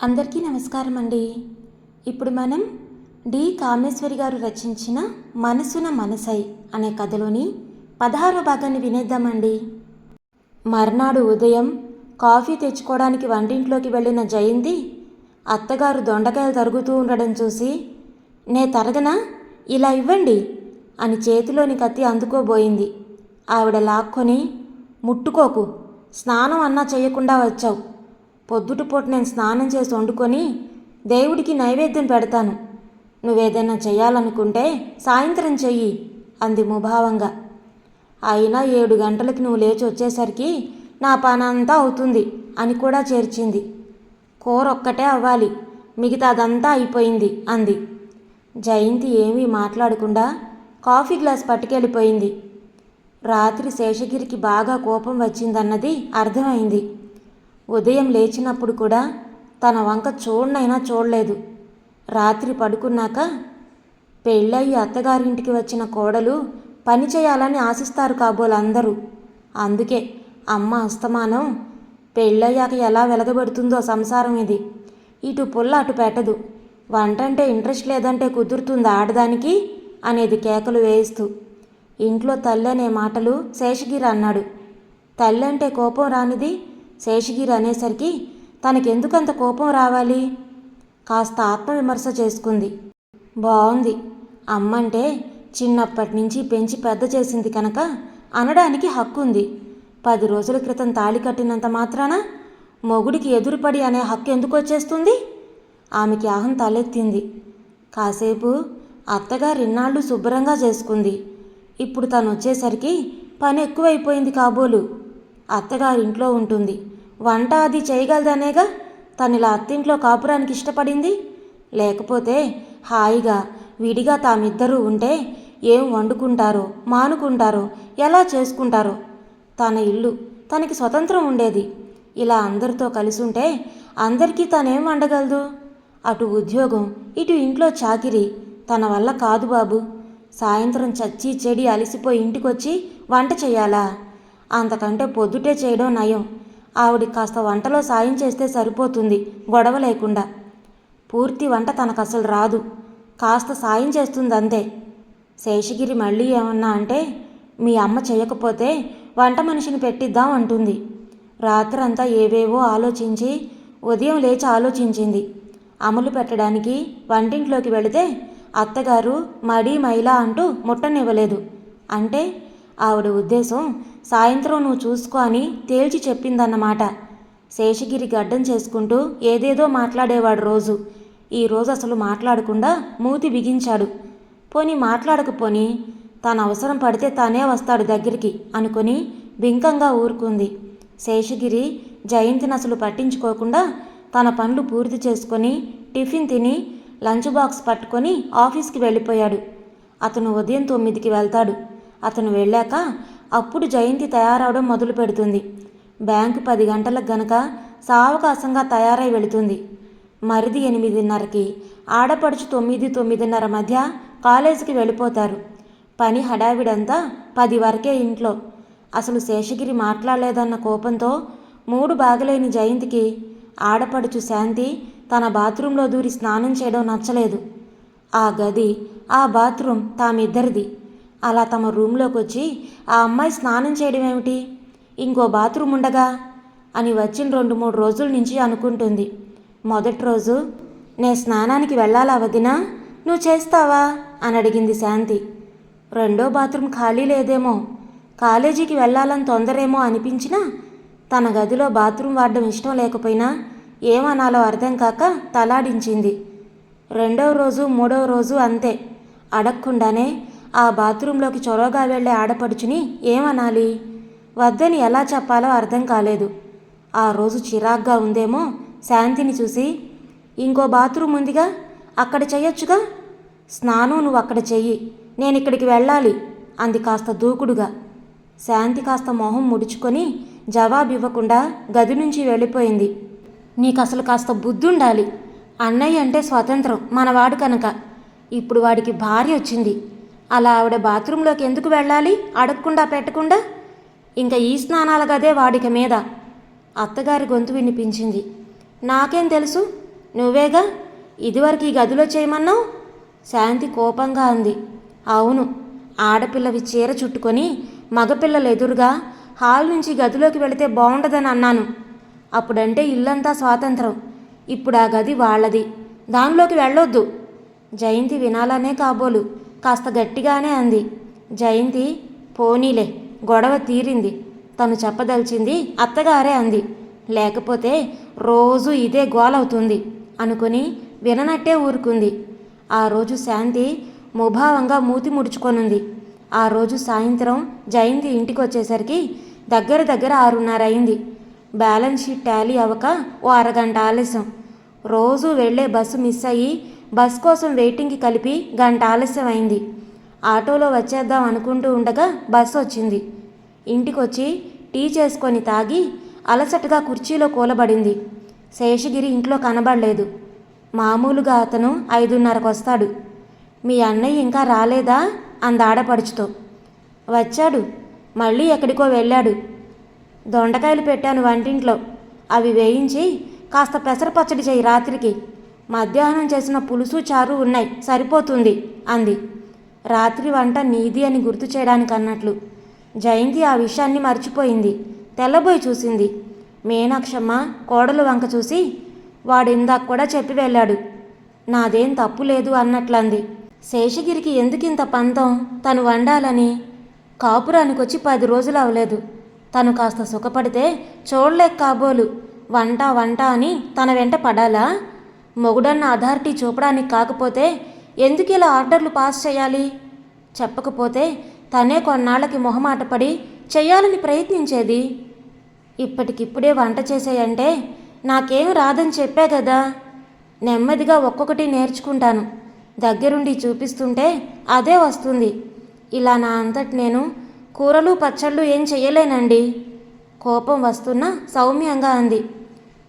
అందరికీ నమస్కారం అండి ఇప్పుడు మనం డి. కామేశ్వరి గారు రచించిన మనసున మనసై అనే కథలోని పదహారో భాగాన్ని వినేద్దామండి. మర్నాడు ఉదయం కాఫీ తెచ్చుకోవడానికి వంటింట్లోకి వెళ్ళిన జయంతి అత్తగారు దొండకాయలు తరుగుతూ ఉండడం చూసి నే తరగనా? ఇలా ఇవ్వండి అని చేతిలోని కత్తి అందుకోబోయింది. ఆవిడ లాక్కొని ముట్టుకోకు స్నానం అన్నా చేయకుండా వచ్చావు. పొద్దుటిపూట నేను స్నానం చేసి వండుకొని దేవుడికి నైవేద్యం పెడతాను. నువ్వేదైనా చేయాలనుకుంటే సాయంత్రం చెయ్యి అంది ముభావంగా. అయినా ఏడు గంటలకి నువ్వు లేచి వచ్చేసరికి నా పనంతా అవుతుంది అని కూడా చేర్చింది. కూర ఒక్కటే అవ్వాలి మిగతాదంతా అయిపోయింది అంది. జయంతి ఏమీ మాట్లాడకుండా కాఫీ గ్లాస్ పట్టుకెళ్ళిపోయింది. రాత్రి శేషగిరికి బాగా కోపం వచ్చిందన్నది అర్థమైంది. ఉదయం లేచినప్పుడు కూడా తన వంక చూడనైనా చూడలేదు. రాత్రి పడుకున్నాక పెళ్ళయి అత్తగారింటికి వచ్చిన కోడలు పని చేయాలని ఆశిస్తారు కాబోలందరూ. అందుకే అమ్మ అస్తమానం పెళ్ళయ్యాక ఎలా వెలగబెడుతుందో సంసారం ఇది. ఇటు పుల్ల అటు పెట్టదు. వంట అంటే ఇంట్రెస్ట్ లేదంటే కుదురుతుంది ఆడదానికి అనేది కేకలు వేయిస్తూ. ఇంట్లో తల్లి అనే మాటలు శేషగిరి అన్నాడు. తల్లి అంటే కోపం రానిది శేషగిరి అనేసరికి తనకెందుకంత కోపం రావాలి? కాస్త ఆత్మవిమర్శ చేసుకుంది. బాగుంది అమ్మంటే చిన్నప్పటి నుంచి పెంచి పెద్ద చేసింది కనుక అనడానికి హక్కు ఉంది పది రోజుల క్రితం తాళి కట్టినంత మాత్రాన మొగుడికి ఎదురుపడి అనే హక్కు ఎందుకు వచ్చేస్తుంది ఆమెకి అహం తలెత్తింది. కాసేపు అత్తగారు ఇన్నాళ్ళు శుభ్రంగా చేసుకుంది. ఇప్పుడు తను వచ్చేసరికి పని ఎక్కువైపోయింది కాబోలు. అత్తగారు ఇంట్లో ఉంటుంది. వంట అది చేయగలదనేగా తను ఇలా అత్తింట్లో కాపురానికి ఇష్టపడింది. లేకపోతే హాయిగా విడిగా తామిద్దరూ ఉంటే ఏం వండుకుంటారో మానుకుంటారో ఎలా చేసుకుంటారో? తన ఇల్లు తనకి స్వతంత్రం ఉండేది. ఇలా అందరితో కలిసి ఉంటే అందరికీ తనేం వండగలదు? అటు ఉద్యోగం ఇటు ఇంట్లో చాకిరి తన వల్ల కాదు బాబు. సాయంత్రం చచ్చి చెడి అలసిపోయి ఇంటికొచ్చి వంట చేయాలా? అంతకంటే పొద్దుటే చేయడం నయం. ఆవిడ కాస్త వంటలో సాయం చేస్తే సరిపోతుంది గొడవ లేకుండా. పూర్తి వంట తనకు అసలు రాదు. కాస్త సాయం చేస్తుంది అంతే శేషగిరి మళ్ళీ ఏమన్నా అంటే మీ అమ్మ చేయకపోతే వంట మనిషిని పెట్టిద్దాం అంటుంది. రాత్రంతా ఏవేవో ఆలోచించి ఉదయం లేచి ఆలోచించింది. అమలు పెట్టడానికి వంటింట్లోకి వెళితే అత్తగారు మడి మైలా అంటూ ముట్టనివ్వలేదు. అంటే ఆవిడ ఉద్దేశం సాయంత్రం నువ్వు చూసుకో అని తేల్చి చెప్పిందన్నమాట. శేషగిరి గడ్డం చేసుకుంటూ ఏదేదో మాట్లాడేవాడు రోజు. ఈ రోజు అసలు మాట్లాడకుండా మూతి బిగించాడు. పోని మాట్లాడకపోని తన అవసరం పడితే తానే వస్తాడు దగ్గరికి అనుకొని బింకంగా ఊరుకుంది. శేషగిరి జయంతిని అసలు పట్టించుకోకుండా తన పనులు పూర్తి చేసుకొని టిఫిన్ తిని లంచ్ బాక్స్ పట్టుకొని ఆఫీస్కి వెళ్ళిపోయాడు. అతను ఉదయం తొమ్మిదికి వెళ్తాడు. అతను వెళ్ళాక అప్పుడు జయంతి తయారవడం మొదలు పెడుతుంది. బ్యాంకు పది గంటలకు గనక సావకాశంగా తయారై వెళుతుంది. మరిది ఎనిమిదిన్నరకి ఆడపడుచు తొమ్మిది తొమ్మిదిన్నర మధ్య కాలేజీకి వెళ్ళిపోతారు. పని హడావిడంతా పది వరకే ఇంట్లో. అసలు శేషగిరి మాట్లాడలేదన్న కోపంతో మూడు బాగలేని జయంతికి ఆడపడుచు శాంతి తన బాత్రూంలో దూరి స్నానం చేయడం నచ్చలేదు. ఆ గది ఆ బాత్రూమ్ తామిద్దరిది. అలా తమ రూమ్లోకి వచ్చి ఆ అమ్మాయి స్నానం చేయడం ఏమిటి ఇంకో బాత్రూమ్ ఉండగా? అని వచ్చిన రెండు మూడు రోజుల నుంచి అనుకుంటుంది. మొదటి రోజు నే స్నానానికి వెళ్ళాలా వదినా? నువ్వు చేస్తావా? అని అడిగింది శాంతి. రెండో బాత్రూమ్ ఖాళీ లేదేమో. కాలేజీకి వెళ్ళాలని తొందరేమో అనిపించినా తన గదిలో బాత్రూమ్ వాడడం ఇష్టం లేకపోయినా ఏమనాలో అర్థం కాక తలాడించింది. రెండవ రోజు మూడవ రోజు అంతే. అడగకుండానే ఆ బాత్రూంలోకి చొరవగా వెళ్ళే ఆడపడుచుని ఏమనాలి? వద్దని ఎలా చెప్పాలో అర్థం కాలేదు. ఆ రోజు చిరాగ్గా ఉందేమో శాంతిని చూసి ఇంకో బాత్రూమ్ ఉందిగా అక్కడ చెయ్యొచ్చుగా? స్నానం నువ్వు అక్కడ చెయ్యి నేను ఇక్కడికి వెళ్ళాలి అంది కాస్త దూకుడుగా. శాంతి కాస్త మొహం ముడుచుకొని జవాబు ఇవ్వకుండా గది నుంచి వెళ్ళిపోయింది. నీకు అసలు కాస్త బుద్ధుండాలి. అన్నయ్య అంటే స్వతంత్రం మనవాడు కనుక. ఇప్పుడు వాడికి భార్య వచ్చింది. అలా ఆవిడ బాత్రూంలోకి ఎందుకు వెళ్ళాలి? అడగకుండా పెట్టకుండా? ఇంకా ఈ స్నానాల గదే వాడిక మీద. అత్తగారి గొంతు వినిపించింది. నాకేం తెలుసు? నువ్వేగా? ఇదివరకు ఈ గదిలో చేయమన్నావు? శాంతి కోపంగా అంది. అవును. ఆడపిల్లవి చీర చుట్టుకొని మగపిల్లలు ఎదురుగా హాల్ నుంచి గదిలోకి వెళితే బాగుండదని అన్నాను. అప్పుడంటే ఇల్లంతా స్వాతంత్రం. ఇప్పుడు ఆ గది వాళ్ళది. దానిలోకి వెళ్ళొద్దు. జయంతి వినాలనే కాబోలు. కాస్త గట్టిగానే అంది. జయంతి పోనీలే గొడవ తీరింది. తను చెప్పదలిచింది అత్తగారే అంది. లేకపోతే రోజు ఇదే గోలవుతుంది అనుకుని విననట్టే ఊరుకుంది. ఆ రోజు శాంతి ముభావంగా మూతి ముడుచుకొనుంది. ఆ రోజు సాయంత్రం జయంతి ఇంటికి వచ్చేసరికి దగ్గర దగ్గర ఆరున్నర అయింది బ్యాలెన్స్ షీట్ టాలీ అవ్వక ఓ అరగంట ఆలస్యం. రోజు వెళ్ళే బస్సు మిస్ అయ్యి బస్ కోసం వెయిటింగ్కి కలిపి గంట ఆలస్యం అయింది ఆటోలో వచ్చేద్దాం అనుకుంటూ ఉండగా బస్సు వచ్చింది. ఇంటికొచ్చి టీ చేసుకొని తాగి అలసటగా కుర్చీలో కూలబడింది. శేషగిరి ఇంట్లో కనబడలేదు. మామూలుగా అతను ఐదున్నరకు వస్తాడు మీ అన్నయ్య ఇంకా రాలేదా? అందాడపడుచుతో వచ్చాడు. మళ్ళీ ఎక్కడికో వెళ్ళాడు. దొండకాయలు పెట్టాను వంటింట్లో. అవి వేయించి కాస్త పెసర పచ్చడి చేయి రాత్రికి. మధ్యాహ్నం చేసిన పులుసు చారు ఉన్నాయి సరిపోతుంది అంది. రాత్రి వంట నీది అని గుర్తు చేయడానికి అన్నట్లు. జయంతి ఆ విషయాన్ని మర్చిపోయింది. తెల్లబోయి చూసింది. మీనాక్షమ్మ కోడలు వంక చూసి వాడు ఇందాక కూడా చెప్పి వెళ్ళాడు. నాదేం తప్పు లేదు అన్నట్లంది. శేషగిరికి ఎందుకింత పంతం? తను వండాలని కాపురానికి వచ్చి పది రోజులు అవలేదు. తను కాస్త సుఖపడితే చూడలేక కాబోలు వంట వంట అని తన వెంట పడాలా? మొగుడన్న అథారిటీ చూపడానికి కాకపోతే ఎందుకు ఇలా ఆర్డర్లు పాస్ చేయాలి? చెప్పకపోతే తనే కొన్నాళ్ళకి మొహమాటపడి చేయాలని ప్రయత్నించేది. ఇప్పటికిప్పుడే వంట చేసేయంటే నాకేం రాదని చెప్పా కదా నెమ్మదిగా ఒక్కొక్కటి నేర్చుకుంటాను. దగ్గరుండి చూపిస్తుంటే అదే వస్తుంది. ఇలా నా అంతటి నేను కూరలు పచ్చళ్ళు ఏం చెయ్యలేనండి. కోపం వస్తున్నా సౌమ్యంగా అంది.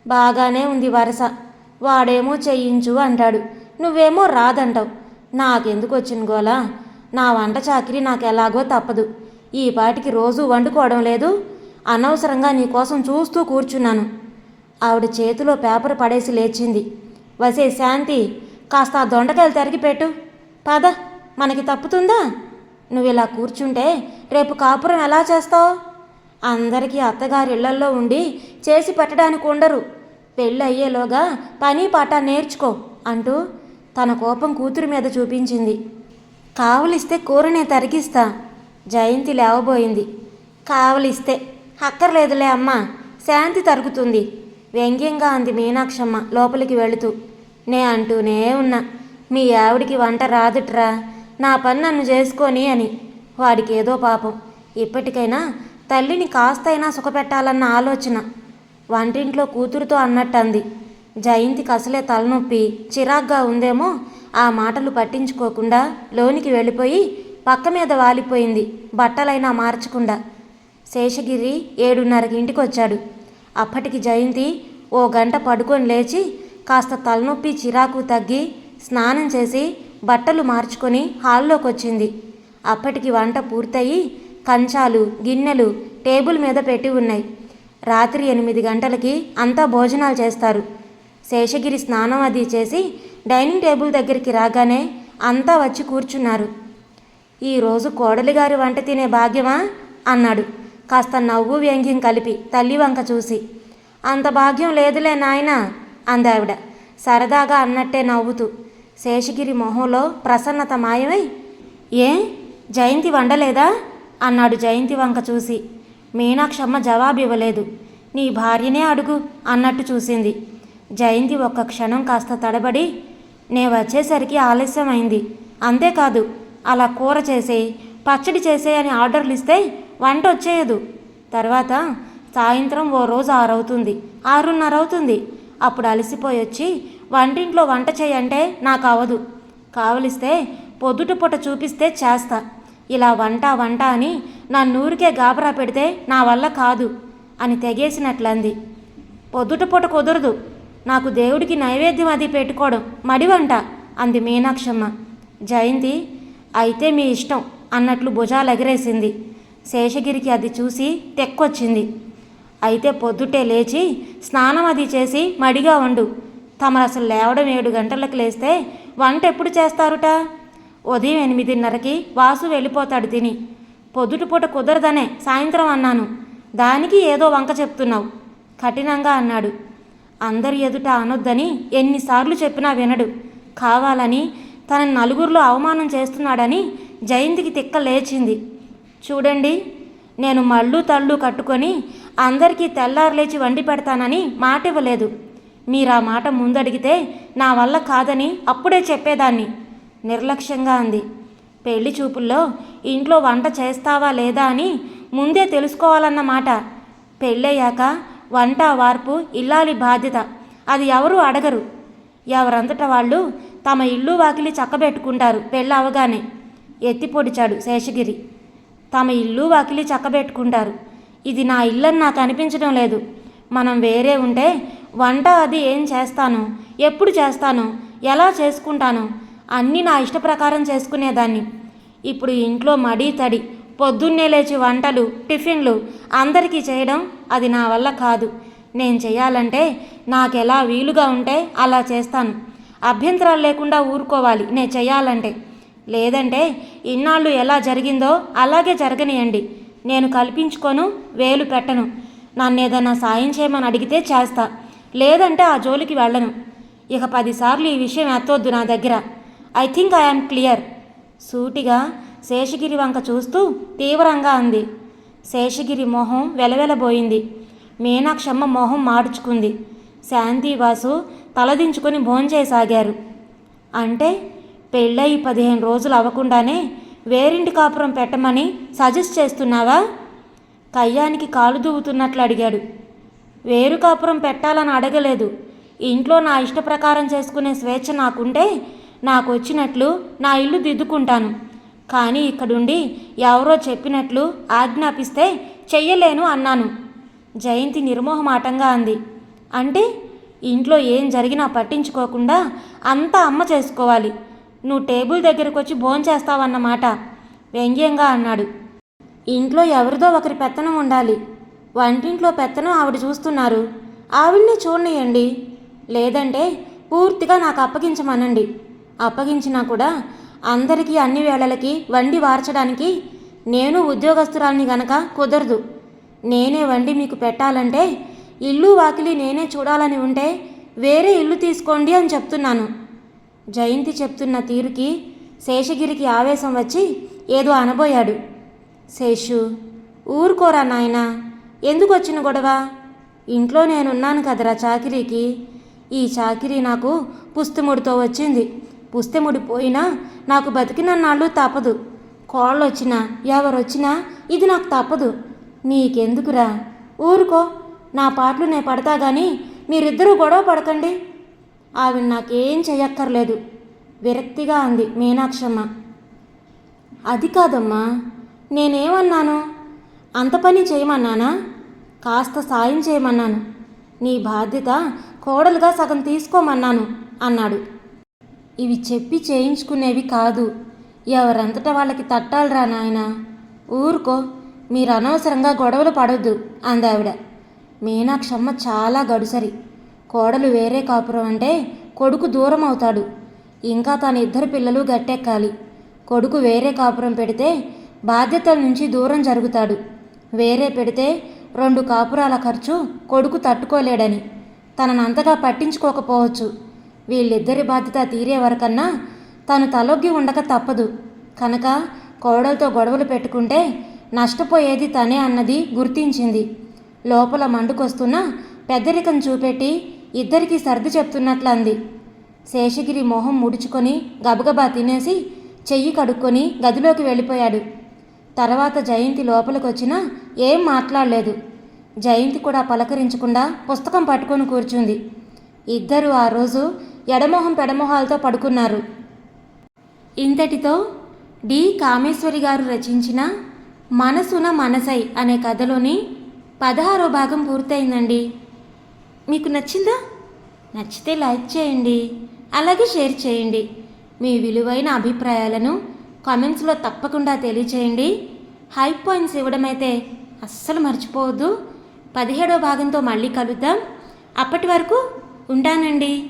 బాగానే ఉంది వరస. వాడేమో చేయించు అంటాడు. నువ్వేమో రాదంటావు. నాకెందుకు వచ్చిన గోలా? నా వంట చాకిరి నాకు ఎలాగో తప్పదు. ఈ పాటికి రోజు వండుకోవడం లేదు. అనవసరంగా నీకోసం చూస్తూ కూర్చున్నాను. ఆవిడ చేతిలో పేపర్ పడేసి లేచింది. వసే శాంతి కాస్త ఆ దొండకాయలు తరిగి పెట్టు. పద మనకి తప్పుతుందా? నువ్వు ఇలా కూర్చుంటే రేపు కాపురం ఎలా చేస్తావు? అందరికీ అత్తగారి ఇళ్ళల్లో ఉండి చేసి పెట్టడానికి ఉండరు. పెళ్ళి అయ్యేలోగా పని పాట నేర్చుకో అంటూ తన కోపం కూతురు మీద చూపించింది. కావలిస్తే కూరనే తరిగిస్తా జయంతి లేవబోయింది. కావలిస్తే. అక్కర్లేదులే అమ్మా. శాంతి తరుగుతుంది. వ్యంగ్యంగా అంది మీనాక్షమ్మ లోపలికి వెళుతూ. నే అంటూనే ఉన్నా. మీ ఆవిడికి వంట రాదుట్రా. నా పని నన్ను చేసుకొని అని. వాడికి ఏదో పాపం. ఇప్పటికైనా తల్లిని కాస్తైనా సుఖపెట్టాలన్న ఆలోచన. వంటింట్లో కూతురుతో అన్నట్టంది. జయంతికి అసలే తలనొప్పి చిరాగ్గా ఉందేమో ఆ మాటలు పట్టించుకోకుండా లోనికి వెళ్ళిపోయి పక్క మీద వాలిపోయింది బట్టలైనా మార్చకుండా. శేషగిరి ఏడున్నరకి ఇంటికి వచ్చాడు అప్పటికి జయంతి ఓ గంట పడుకొని లేచి కాస్త తలనొప్పి చిరాకు తగ్గి స్నానం చేసి బట్టలు మార్చుకొని హాల్లోకి వచ్చింది అప్పటికి వంట పూర్తయి కంచాలు గిన్నెలు టేబుల్ మీద పెట్టి ఉన్నాయి. రాత్రి ఎనిమిది గంటలకి అంతా భోజనాలు చేస్తారు. శేషగిరి స్నానం అది చేసి డైనింగ్ టేబుల్ దగ్గరికి రాగానే అంతా వచ్చి కూర్చున్నారు. ఈరోజు కోడలిగారి వంట తినే భాగ్యమా? అన్నాడు. కాస్త నవ్వు వ్యంగ్యం కలిపి తల్లి వంక చూసి. అంత భాగ్యం లేదులే నాయనా అందావిడ. సరదాగా అన్నట్టే నవ్వుతూ. శేషగిరి మొహంలో ప్రసన్నత మాయమై ఏ? జయంతి వండలేదా? అన్నాడు జయంతి వంక చూసి. మీనాక్షమ్మ జవాబు ఇవ్వలేదు నీ భార్యనే అడుగు అన్నట్టు చూసింది. జయంతి ఒక్క క్షణం కాస్త తడబడి నే వచ్చేసరికి ఆలస్యమైంది. అంతేకాదు అలా కూర చేసే పచ్చడి చేసే అని ఆర్డర్లు ఇస్తే వంట వచ్చేయదు. తర్వాత సాయంత్రం ఓ రోజు ఆరవుతుంది. ఆరున్నర అవుతుంది అప్పుడు అలసిపోయి వచ్చి వంటింట్లో వంట చేయంటే నాకు అవదు కావలిస్తే పొద్దుట పూట చూపిస్తే చేస్తా. ఇలా వంట వంట అని నా నూరికే గాబరా పెడితే నా వల్ల కాదు అని తెగేసినట్లంది. పొద్దుట పూట కుదరదు. నాకు దేవుడికి నైవేద్యం అది పెట్టుకోవడం మడి వంట అంది మీనాక్షమ్మ. జయంతి అయితే మీ ఇష్టం అన్నట్లు భుజాలు ఎగరేసింది. శేషగిరికి అది చూసి తెక్కొచ్చింది. అయితే పొద్దుటే లేచి స్నానం అది చేసి మడిగా వండు. తమరు అసలు లేవడం ఏడు గంటలకు లేస్తే వంట ఎప్పుడు చేస్తారుట? ఉదయం ఎనిమిదిన్నరకి వాసు వెళ్ళిపోతాడు తిని. పొద్దుటిపూట కుదరదనే సాయంత్రం అన్నాను. దానికి ఏదో వంక చెప్తున్నావు. కఠినంగా అన్నాడు. అందరి ఎదుట అనొద్దని ఎన్నిసార్లు చెప్పినా వినడు. కావాలని తన నలుగురిలో అవమానం చేస్తున్నాడని జయంతికి తిక్క లేచింది. చూడండి నేను మళ్ళు తళ్ళు కట్టుకొని అందరికీ తెల్లారు లేచి వండి పెడతానని మాట ఇవ్వలేదు మీరు ఆ మాట ముందడిగితే నా వల్ల కాదని అప్పుడే చెప్పేదాన్ని. నిర్లక్ష్యంగా అంది. పెళ్ళి చూపుల్లో ఇంట్లో వంట చేస్తావా లేదా అని ముందే తెలుసుకోవాలన్నమాట పెళ్ళయ్యాక వంట వార్పు ఇల్లాలి బాధ్యత. అది ఎవరు అడగరు. ఎవరంతట వాళ్ళు తమ ఇల్లు వాకిలి చక్కబెట్టుకుంటారు పెళ్ళి అవగానే. ఎత్తి పొడిచాడు శేషగిరి. తమ ఇల్లు వాకిలి చక్కబెట్టుకుంటారు. ఇది నా ఇల్లని నాకు అనిపించడం లేదు. మనం వేరే ఉంటే వంట అది ఏం చేస్తాను? ఎప్పుడు చేస్తాను? ఎలా చేసుకుంటాను? అన్నీ నా ఇష్ట ప్రకారం చేసుకునేదాన్ని. ఇప్పుడు ఇంట్లో మడి తడి పొద్దున్నే లేచి వంటలు టిఫిన్లు అందరికీ చేయడం అది నా వల్ల కాదు. నేను చేయాలంటే నాకెలా వీలుగా ఉంటే అలా చేస్తాను. అభ్యంతరాలు లేకుండా ఊరుకోవాలి నేను చేయాలంటే. లేదంటే ఇన్నాళ్ళు ఎలా జరిగిందో అలాగే జరగనియండి. నేను కల్పించుకోను వేలు పెట్టను. నన్ను ఏదైనా సాయం చేయమని అడిగితే చేస్తా. లేదంటే ఆ జోలికి వెళ్ళను. ఇక పదిసార్లు ఈ విషయం ఎత్తొద్దు నా దగ్గర. ఐ థింక్ ఐఎమ్ క్లియర్ సూటిగా శేషగిరి వంక చూస్తూ తీవ్రంగా అంది. శేషగిరి మొహం వెలవెలబోయింది. మీనాక్షమ్మ మొహం మాడుచుకుంది. శాంతివాసు తలదించుకొని భోంచేసాగారు. అంటే పెళ్ళయి పదిహేను రోజులు అవ్వకుండానే వేరింటి కాపురం పెట్టమని సజెస్ట్ చేస్తున్నావా? కయ్యానికి కాలు దువ్వుతున్నట్లు అడిగాడు. వేరు కాపురం పెట్టాలని అడగలేదు. ఇంట్లో నా ఇష్ట ప్రకారం చేసుకునే స్వేచ్ఛ నాకుంటే నాకు వచ్చినట్లు నా ఇల్లు దిద్దుకుంటాను. కానీ ఇక్కడుండి ఎవరో చెప్పినట్లు ఆజ్ఞాపిస్తే చెయ్యలేను అన్నాను. జయంతి నిర్మోహమాటంగా అంది. అంటే ఇంట్లో ఏం జరిగినా పట్టించుకోకుండా అంతా అమ్మ చేసుకోవాలి. నువ్వు టేబుల్ దగ్గరకు వచ్చి భోంచేస్తావన్నమాట వ్యంగ్యంగా అన్నాడు. ఇంట్లో ఎవరిదో ఒకరి పెత్తనం ఉండాలి. వంటింట్లో పెత్తనం ఆవిడ చూస్తున్నారు. ఆవిడ్ని చూడనియండి. లేదంటే పూర్తిగా నాకు అప్పగించమనండి. అప్పగించినా కూడా అందరికీ అన్ని వేళలకి వండి వార్చడానికి నేను ఉద్యోగస్తురాల్ని గనక కుదరదు. నేనే వండి మీకు పెట్టాలంటే ఇల్లు వాకిలి నేనే చూడాలని ఉంటే వేరే ఇల్లు తీసుకోండి అని చెప్తున్నాను. జయంతి చెప్తున్న తీరుకి శేషగిరికి ఆవేశం వచ్చి ఏదో అనబోయాడు. శేషు ఊరుకోరా నాయనా ఎందుకు వచ్చిన గొడవ? ఇంట్లో నేనున్నాను కదరా చాకిరీకి. ఈ చాకిరీ నాకు పుస్తుముడితో వచ్చింది. పుస్తముడి పోయినా నాకు బతికినన్నాళ్ళు తప్పదు. కోళ్ళొచ్చినా ఎవరొచ్చినా ఇది నాకు తప్పదు. నీకెందుకురా? ఊరుకో. నా పాటలు నేను పడతా గాని మీరిద్దరూ గొడవ పడకండి. ఆవిడ నాకేం చెయ్యక్కర్లేదు. విరక్తిగా అంది మీనాక్షమ్మ. అది కాదమ్మా నేనేమన్నాను? అంత పని చేయమన్నానా? కాస్త సాయం చేయమన్నాను. నీ బాధ్యత కోడలుగా సగం తీసుకోమన్నాను అన్నాడు. ఇవి చెప్పి చేయించుకునేవి కాదు. ఎవరంతటా వాళ్ళకి తట్టాలిరా నాయన? ఊరుకో మీరు అనవసరంగా గొడవలు పడొద్దు అందావిడ. మీనాక్షమ్మ చాలా గడుసరి. కోడలు వేరే కాపురం అంటే కొడుకు దూరం అవుతాడు ఇంకా తన ఇద్దరు పిల్లలు గట్టెక్కాలి. కొడుకు వేరే కాపురం పెడితే బాధ్యతల నుంచి దూరం జరుగుతాడు. వేరే పెడితే రెండు కాపురాల ఖర్చు కొడుకు తట్టుకోలేడని. తననంతగా పట్టించుకోకపోవచ్చు. వీళ్ళిద్దరి బాధ్యత తీరే వరకన్నా తను తలొగ్గి ఉండక తప్పదు. కనుక కోడలతో గొడవలు పెట్టుకుంటే నష్టపోయేది తనే అన్నది గుర్తించింది. లోపల మండుకొస్తున్న పెద్దరికం చూపెట్టి ఇద్దరికీ సర్ది చెప్తున్నట్లు అంది శేషగిరి మొహం ముడుచుకొని గబగబా తినేసి చెయ్యి కడుక్కొని గదిలోకి వెళ్ళిపోయాడు. తర్వాత జయంతి లోపలికొచ్చినా ఏం మాట్లాడలేదు. జయంతి కూడా పలకరించకుండా పుస్తకం పట్టుకొని కూర్చుంది. ఇద్దరు ఆ రోజు ఎడమొహం పెడమొహాలతో పడుకున్నారు. ఇంతటితో డి. కామేశ్వరి గారు రచించిన మనసున మనసై అనే కథలోని పదహారో భాగం పూర్తయిందండి. మీకు నచ్చిందా? నచ్చితే లైక్ చేయండి అలాగే షేర్ చేయండి. మీ విలువైన అభిప్రాయాలను కామెంట్స్లో తప్పకుండా తెలియచేయండి. హై పాయింట్స్ ఇవ్వడం అయితే అస్సలు మర్చిపోవద్దు. పదిహేడో భాగంతో మళ్ళీ కలుద్దాం. అప్పటి వరకు ఉంటానండి.